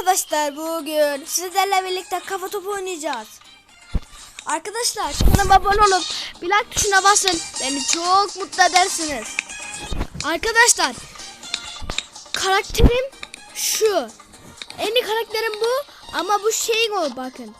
Arkadaşlar bugün sizlerle birlikte kafa topu oynayacağız. Arkadaşlar kanalıma abone olup bir like tuşuna basın. Beni çok mutlu edersiniz. Arkadaşlar karakterim şu. En iyi karakterim bu ama bu şeyin o bakın.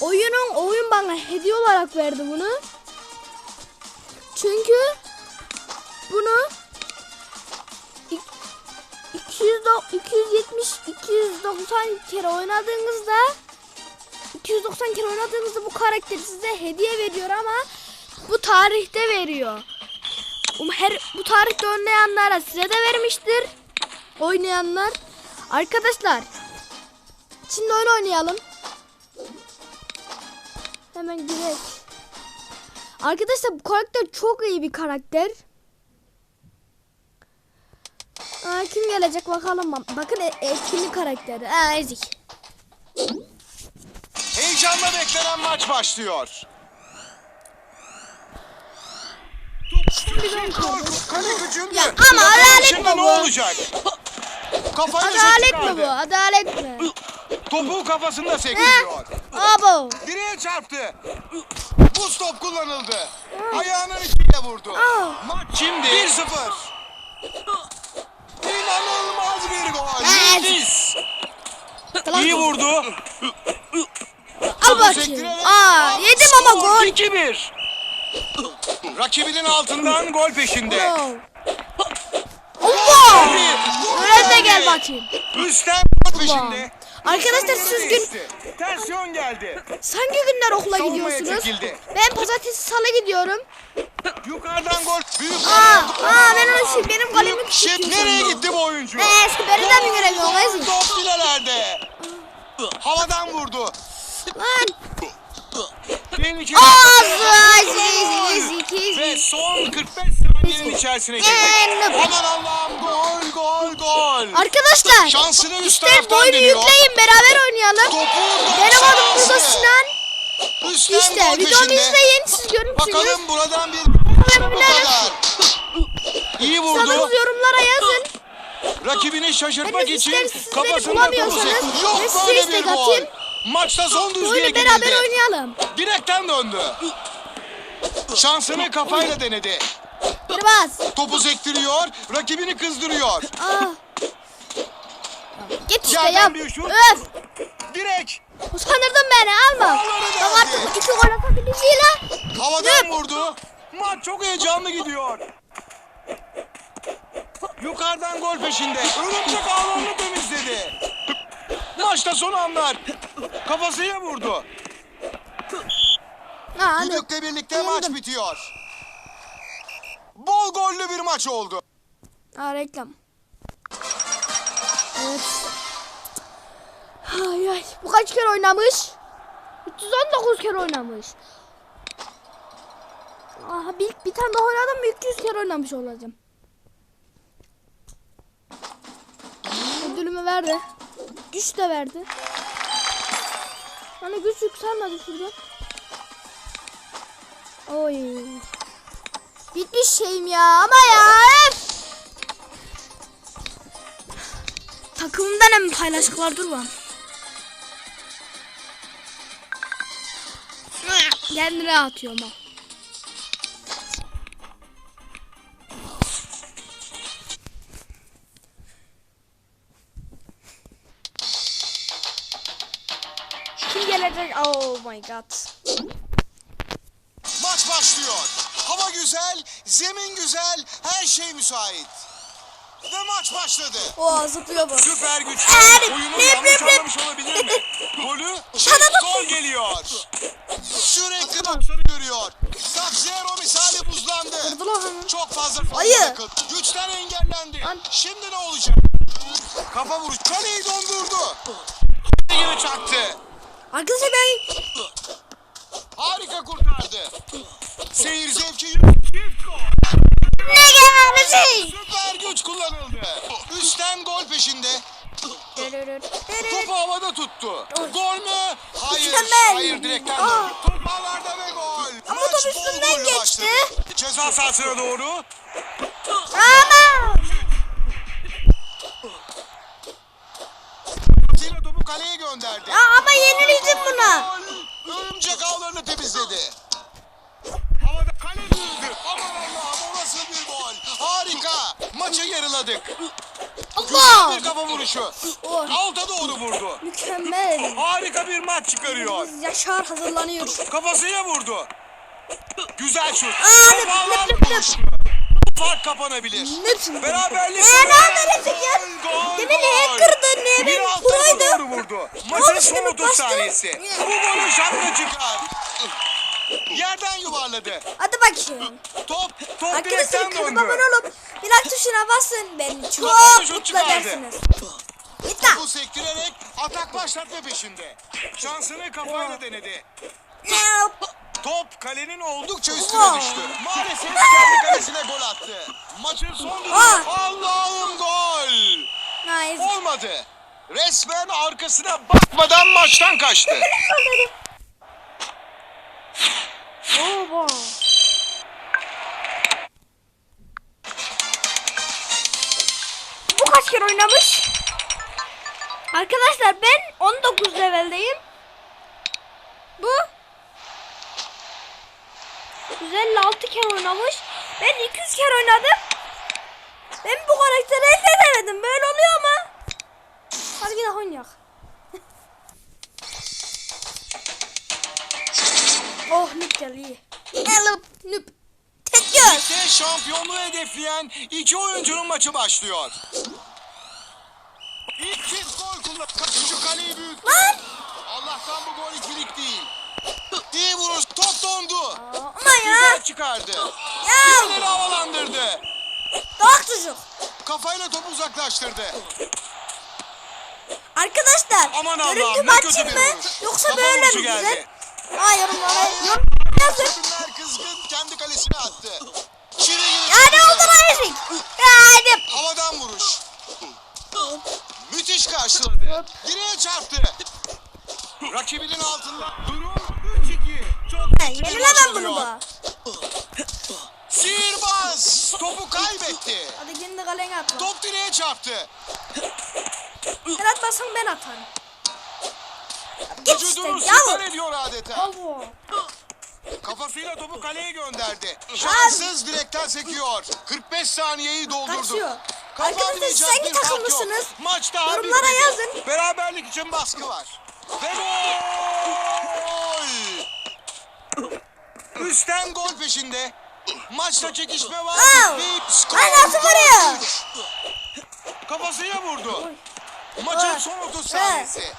Oyunun oyun bana hediye olarak verdi bunu. Çünkü bunu 200 do- 270 290 kere oynadığınızda 290 kere oynadığınızda bu karakteri size hediye veriyor ama bu tarihte veriyor. Um her bu tarihte oynayanlara size de vermiştir. Oynayanlar. Arkadaşlar şimdi oyun oynayalım. Hemen girek. Arkadaşlar bu karakter çok iyi bir karakter. Aa, kim gelecek bakalım. Bakın e- etkinlik karakteri. Aa, ezik. Heyecanla beklenen maç başlıyor. Kale gücünde. Ya ama adalet mi ne bu? olacak? Kafayla şut Adalet mi bu? Adalet mi? Topu kafasında sekiliyor. Abo. Direğe çarptı. Bu stop kullanıldı. Ayağının içiyle vurdu. Aa. Maç şimdi 1-0. İnanılmaz bir gol. Evet. Nefis. İyi vurdu. Al bakayım. Aa, yedim ama gol. 2-1. Rakibinin altından gol peşinde. Öyle de gel bakayım. Üstten gol peşinde. Arkadaşlar siz gün Tensiyon geldi. hangi günler okula Savunmaya gidiyorsunuz? çekildi. Ben pazartesi salı gidiyorum. Yukarıdan gol. Büyük Aa, gol. aa ben onu şey, benim golümü küçültüyorum. nereye gitti bu oyuncu? Eee beni de mi göremiyorsun ezik? Top filelerde. Havadan vurdu. Lan. Ezik ezik Ve son 45 saniyenin içerisine girdik. Aman Allah'ım gol gol gol. Arkadaşlar Şansını üst işte taraftan boyunu deniyor. yükleyin beraber oynayalım. Topu Benim adım burada Sinan. Üstten İşte videomu izleyin siz görmüşsünüz. Bakalım buradan bir bu kadar. İyi vurdu. Sanırız yorumlara yazın. Rakibini şaşırtmak Benim için ister kafasında topu Yok size böyle bir gol. atayım. Maçta son düzlüğe Oyunu beraber girildi. oynayalım. Direkten döndü. Şansını kafayla denedi. Bir bas. Topu sektiriyor, rakibini kızdırıyor. Aa. Git işte şut. Öf. Direkt Sanırdın beni alma. Bak artık iki gol atabileceğiyle. havadan vurdu. Maç çok heyecanlı gidiyor. Peşinde. Örümcek ağlarını temizledi. Maçta son anlar. Kafasıyla vurdu. Hadi. Düdükle birlikte Yendim. maç bitiyor. Bol gollü bir maç oldu. Ha reklam. Evet. Ay ay. Bu kaç kere oynamış? 319 kere oynamış. Aha bir, bir tane daha oynadım mı 200 kere oynamış olacağım. Ödülümü verdi. Güç de verdi. Hani güç yükselmedi şurada. Oy. Bitmiş şeyim ya ama ya. Takımımdan hem paylaşıklar dur lan. Kendine atıyorum ha. My god. Maç başlıyor. Hava güzel, zemin güzel, her şey müsait. Ve maç başladı. O zıplıyor bu. Süper güç oyunu yanlış anlamış olabilir mi? Golü gol geliyor. Sürekli topları görüyor. Sub-Zero misali buzlandı. Çok fazla Ayı. Güçten engellendi. Lan. Şimdi ne olacak? Kafa vuruş. Kaleyi dondurdu. Yine çaktı. Arkadaşlar ben Harika kurtardı. Seyir zevki ne gelmesi? Süper güç kullanıldı. Üstten gol peşinde. Topu havada tuttu. Gol mü? Hayır. Mükemmel. Hayır direkten Aa. döndü. Top ağlarda ve gol. Ama Maç top bol üstünden gollü geçti. başladı. Ceza sahasına doğru. Ama kaleye gönderdi. Ya ama yenildim buna. Örümcek ağlarını temizledi. Havada kale düzdü. Aman Allah'ım o nasıl bir gol. Harika. Maçı yarıladık. Güzel Allah. bir kafa vuruşu. Oh, Alta doğru vurdu. mükemmel. Harika bir maç çıkarıyor. Yaşar hazırlanıyor. Kafasıyla vurdu. Güzel şut. Aa, nıp. buluştu. Fark kapanabilir. Lütfen. Beraberlik. Ee, ne anladık ya? Demin gol. hacker'dı, ne ben proydu. vurdu. Maçın Oğlum son şunu 30 bastı. saniyesi. Bu golü şapka çıkar. Yerden yuvarladı. Hadi bakayım. Top, top Arkadaşlar döndü. abone olup bir like tuşuna basın. Beni çok mutlu edersiniz. Git lan. Bu sektirerek atak başlatma peşinde. Şansını kafayla denedi. Top kalenin oldukça üstüne düştü. Maalesef kendi kalesine gol attı. Maçın son düdüğü. Ah. Allah'ım gol. Nice. Olmadı. Resmen arkasına bakmadan maçtan kaçtı. Oba. Bu kaç kere oynamış? Arkadaşlar ben 19 leveldeyim. Bu 156 kere oynamış. Ben 200 kere oynadım. Ben bu karakteri elde denedim. Böyle oluyor mu? Hadi gidelim oynayak. oh nüp gel iyi. Elıp nüp. Tek göz. Ligde şampiyonluğu hedefleyen iki oyuncunun maçı başlıyor. İlk kez gol kullan. Kaçıncı kaleyi büyüttü. Lan. Allah'tan bu gol ikilik değil. İyi vuruş. Top dondu. Ama ya. Güzel çıkardı. Ya. Birileri havalandırdı. Dağık çocuk. Kafayla topu uzaklaştırdı. Arkadaşlar Aman Allah'ım, görüntü ne kötü bir mı? vuruş. Yoksa Kafa böyle vuruşu mi geldi. güzel? Yorum yazın. Tribünler kızgın kendi kalesine attı. Çile gibi. Ya ne oldu lan Ezik? Ya hadi. Havadan vuruş. Müthiş karşıladı. Direğe çarptı. Rakibinin altında durum Yenilemem bunu bu. Sihirbaz topu kaybetti. Hadi kendi kalene at. Top direğe çarptı. Sen atmasan ben atarım. Git işte yavrum. ediyor adeta. Allah. Kafasıyla topu kaleye gönderdi. Şanssız direkten sekiyor. 45 saniyeyi doldurdu. Kaçıyor. Arkadaşlar hangi yok. takımlısınız? Maç daha Yorumlara bitmedi. yazın. Beraberlik için baskı var. Ve gol! Üstten gol peşinde. Maçta çekişme var. Ve skor Ay, nasıl vuruyor? 4-3. Kafasıyla vurdu. Maçın son 30 saniyesi.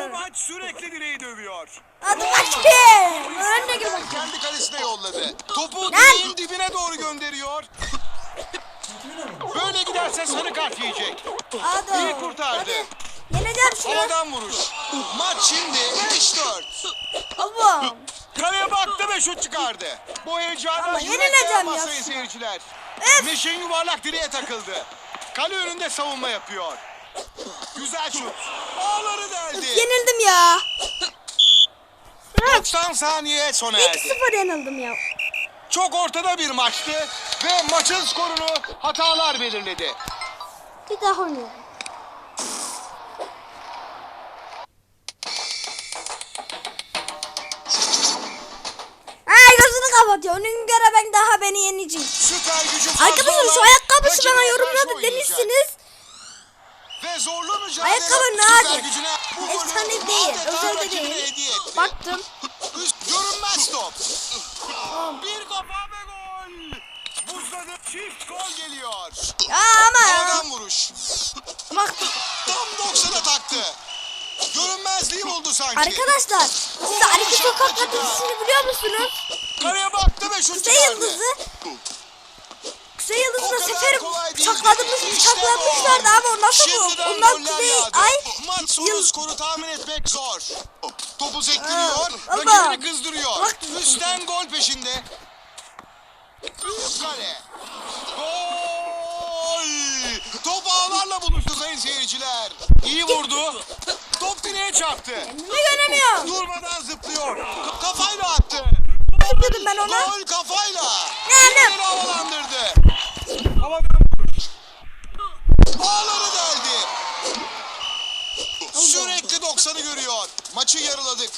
Bu maç sürekli direği dövüyor. Hadi bakayım. Önüne bakayım. Kendi kalesine yolladı. Topu direğin dibine doğru gönderiyor. Böyle giderse sarı kart yiyecek. Hadi. İyi kurtardı. Hadi. Yeneceğim şunu. Havadan vuruş. Maç şimdi 5-4. Allah'ım. Kaleye baktı ve şut çıkardı. Bu heyecana Ama yürek sayın seyirciler. Meşin yuvarlak direğe takıldı. Kale önünde savunma yapıyor. Güzel şut. Ağları deldi. Yenildim ya. 90 saniye sona erdi. 2-0 yenildim ya. Çok ortada bir maçtı ve maçın skorunu hatalar belirledi. Bir daha oynayalım. Gözünü kapatıyor. Onun göre ben daha beni yeneceğim. Arkadaşlar şu ayakkabısı bana oynayacak. demişsiniz. Ve zorlu mücadele Ayakkabı ne abi? Efsane değil. Özel de değil. Baktım. Görünmez top. Bir kafa ve gol. Buzladı çift gol geliyor. Ya ama ya. Havadan vuruş. Baktım. Tam 90'a taktı. Görünmezliği buldu sanki. Arkadaşlar siz Arika Sokak Patatesini biliyor musunuz? Kaleye baktı ve şut Kuzey çıkardı. Yıldızı. Kuzey Yıldızı'na kadar sefer kolay değil. sakladımış, İşte ama o nasıl bu? Şimdiden Ondan goller Kuzey yağdı. Ay Maç sonu Yıl- skoru tahmin etmek zor. Topu sektiriyor, Aa, rakibini Allah. kızdırıyor. Bak. Üstten gol peşinde. Kale. Gol! Top ağlarla buluştu sayın seyirciler. İyi vurdu. Top direğe çarptı. kendimi göremiyorum. Durmadan zıplıyor. Ka- kafayla attı. Zıpladım ben ona. Gol kafayla. Yani. Birileri havalandırdı. Havadan vuruş. Ağları deldi. 90'ı görüyor. Maçı yarıladık.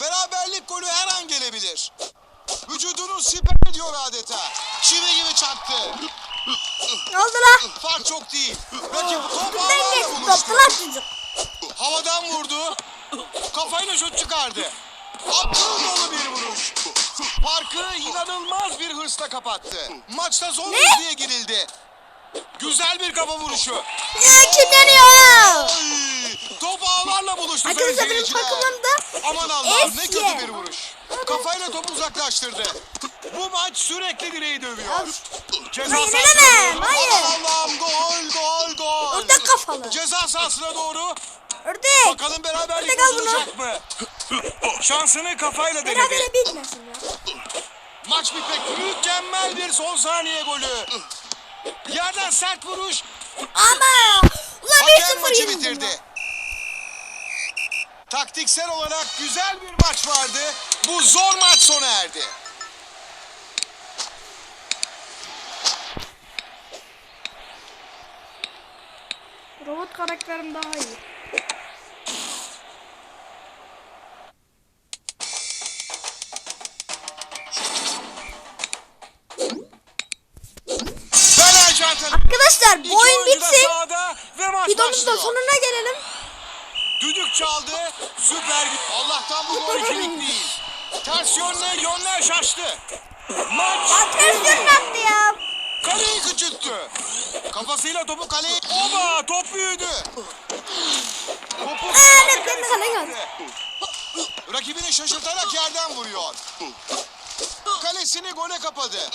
Beraberlik golü her an gelebilir. Vücudunu siper ediyor adeta. Çivi gibi çarptı. Ne oldu la? Fark çok değil. Rakip top ağlarla geçti buluştu. toptu lan çocuk. Havadan vurdu. Kafayla şut çıkardı. Akıl dolu bir vuruş. Farkı inanılmaz bir hırsla kapattı. Maçta Ne? düzlüğe girildi. Güzel bir kafa vuruşu. Ya kim deniyor? Ay, ağlarla buluştu sayın Arkadaşlar benim seyirciler. takımımda Aman Allah'ım ne kötü bir vuruş. Kafayla topu uzaklaştırdı. Bu maç sürekli direği dövüyor. Ceza Hayır, sahasına doğru. hayır. Aman Allah'ım gol gol gol. Ördek kafalı. Ceza sahasına doğru. Ördek. Bakalım beraberlik bunu. bozulacak mı? Şansını kafayla denedi. Berabere bitmesin ya. Maç bitmek mükemmel bir son saniye golü. Yerden sert vuruş. Ama. Ulan Hakem 1-0 maçı yenildim bitirdi. ya. Taktiksel olarak güzel bir maç vardı. Bu zor maç sona erdi. Robot karakterim daha iyi. Arkadaşlar bu oyun bitsin. Videomuzun da sonuna gelelim. Çaldı. Süper. Allah'tan bu gol ikilik değil. Ters yönle yönler şaştı. Maç Ya ters yönüne attı ya. kaleyi küçülttü. Kafasıyla topu kaleye... Oba top büyüdü. Topu Aa, net kendi kale geldi. Rakibini şaşırtarak yerden vuruyor. Kalesini gole kapadı.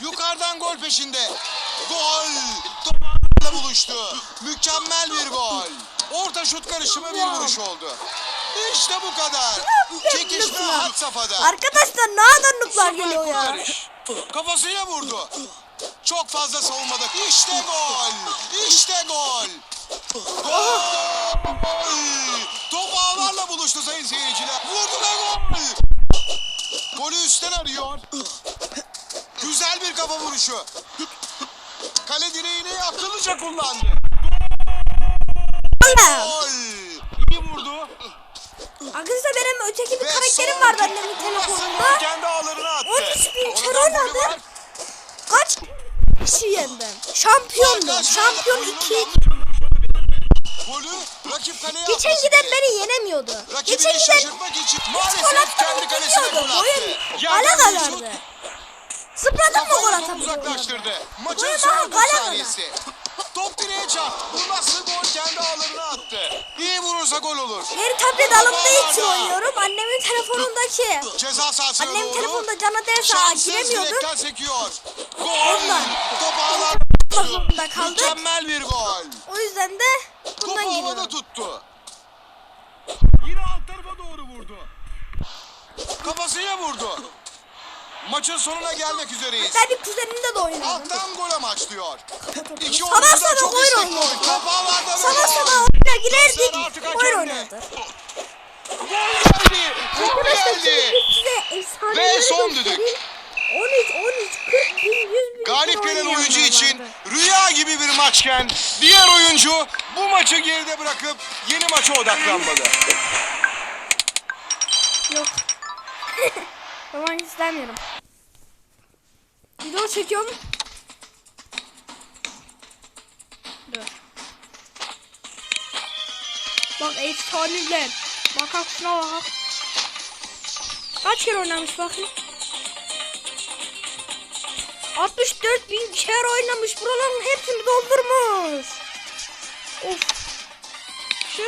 Yukarıdan gol peşinde. Gol! Topla buluştu. Mükemmel bir gol. Orta şut karışımı bir vuruş oldu. İşte bu kadar. Çekişme had safhada. Arkadaşlar ne adamlıklar Süper geliyor ya. Kafasıyla vurdu. Çok fazla savunmada. İşte gol. İşte gol. Gol. Top ağlarla buluştu sayın seyirciler. Vurdu ve gol. Golü üstten arıyor. Güzel bir kafa vuruşu. Kale direğini akıllıca kullandı. Gol. İyi vurdu. Arkadaşlar benim öteki bir Ve karakterim vardı annemin telefonunda. Kendi ağlarına attı. 13 bin kere oynadı. Kaç kişi yendim? Şampiyondum. Şampiyon 2. Golü rakip kaleye Geçen giden beni yenemiyordu. Geçen giden için gol maalesef attı kendi kalesine gol bilmiyordu. Oyun şut, kadardı. Zıpladım mı gol uzaklaştırdı. Maçın son daha 30 gale kadar. saniyesi. Top direğe çarptı. Bu nasıl Vurursa gol olur. Yeni tablet alındığı için oynuyorum. Annemin telefonundaki. Ceza sahasına Annemin doğru. telefonunda cana derse Şanssız giremiyordum. direkten sekiyor. Gol. Ondan. Top ağlar. Zorunda kaldık. Mükemmel bir gol. O yüzden de Topu bundan havada giriyorum. tuttu. Yine alt tarafa doğru vurdu. Kafasıyla vurdu. Maçın sonuna gelmek üzereyiz. Ben bir kuzenimde de oynadım. Alttan gol amaçlıyor. İki da sabah çok oyun istekli. oynuyordu. Top ağlarda ve Sabah gol. sabah oyuna girerdik. Hakemde. oynardı. Gol geldi. Gol geldi. Ve son düdük. 13, 13, 40 bin, 100 bin Galip gelen oyuncu için rüya gibi bir maçken diğer oyuncu bu maçı geride bırakıp yeni maça odaklanmalı. Yok. Tamam istemiyorum. Video çekiyorum. Dur. Bak efsaneler. Bak bak şuna bak. Kaç kere oynamış bakın. 64 bin kere oynamış. Buraların hepsini doldurmuş. Of. Şu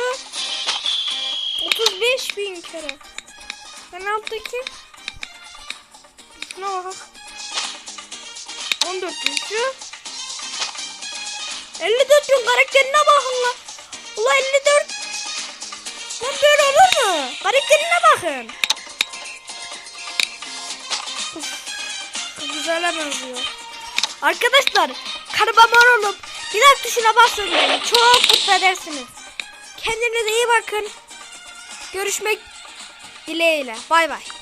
35 bin kere. Ben alttaki Şuna bak. 14 bin şu. 54 bin karakterine bakın lan. Ula 54. Lan böyle olur mu? Karakterine bakın. Uf, Güzele benziyor. Arkadaşlar kanalıma abone olup bir like tuşuna basın. Çok mutlu edersiniz. Kendinize iyi bakın. Görüşmek dileğiyle. Bay bay.